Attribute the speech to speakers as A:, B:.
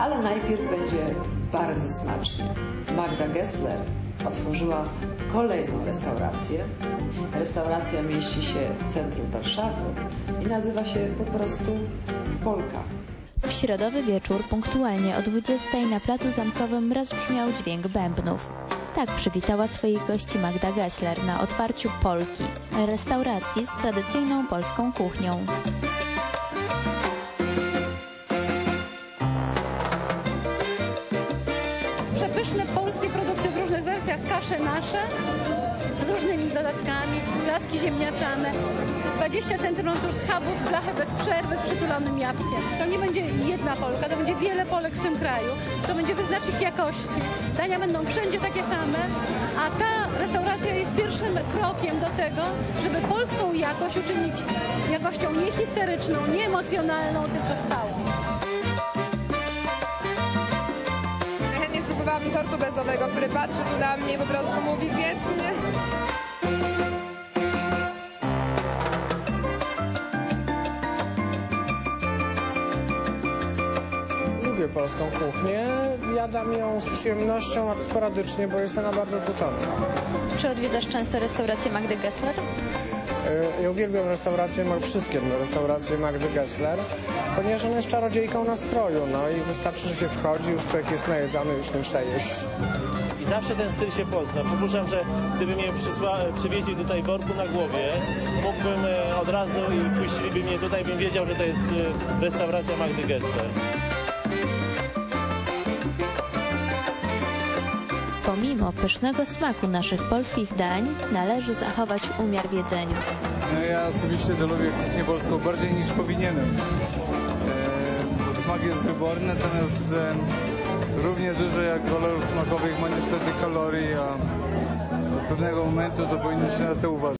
A: Ale najpierw będzie bardzo smacznie. Magda Gessler otworzyła kolejną restaurację. Restauracja mieści się w centrum Warszawy i nazywa się po prostu Polka.
B: W środowy wieczór punktualnie o 20 na placu zamkowym rozbrzmiał dźwięk bębnów. Tak przywitała swoich gości Magda Gessler na otwarciu Polki, restauracji z tradycyjną polską kuchnią.
C: Przepyszne polskie produkty w różnych wersjach, kasze nasze z różnymi dodatkami, placki ziemniaczane, 20 cm schabów, blachę bez przerwy z przytulonym jabłkiem. To nie będzie jedna Polka, to będzie wiele Polek w tym kraju. To będzie wyznacznik jakości. Dania będą wszędzie takie same, a ta restauracja jest pierwszym krokiem do tego, żeby polską jakość uczynić jakością nie histeryczną, nie emocjonalną, tylko stałą.
D: Tortu bezowego, który patrzy tu na mnie i po prostu mówi świetnie.
E: Lubię polską kuchnię, jadam ją z przyjemnością, a sporadycznie, bo jest ona bardzo tucząca.
B: Czy odwiedzasz często restaurację Magdy Gessler?
E: E, Ja uwielbiam restauracje, ma- wszystkie restauracje Magdy Gessler, ponieważ ona jest czarodziejką nastroju, no i wystarczy, że się wchodzi, już człowiek jest najedzony, już nie chce jeść.
F: I zawsze ten styl się pozna. Przypuszczam, że gdyby mnie przysła, przywieźli tutaj w worku na głowie, mógłbym e, od razu i puściliby mnie tutaj, bym wiedział, że to jest e, restauracja Magdy Gessler.
B: Pomimo pysznego smaku naszych polskich dań, należy zachować umiar w jedzeniu.
G: No ja osobiście to lubię kuchnię polską bardziej niż powinienem. E, bo smak jest wyborny, natomiast równie dużo jak kolorów smakowych ma niestety kalorii, a od pewnego momentu to powinno się na to uważać.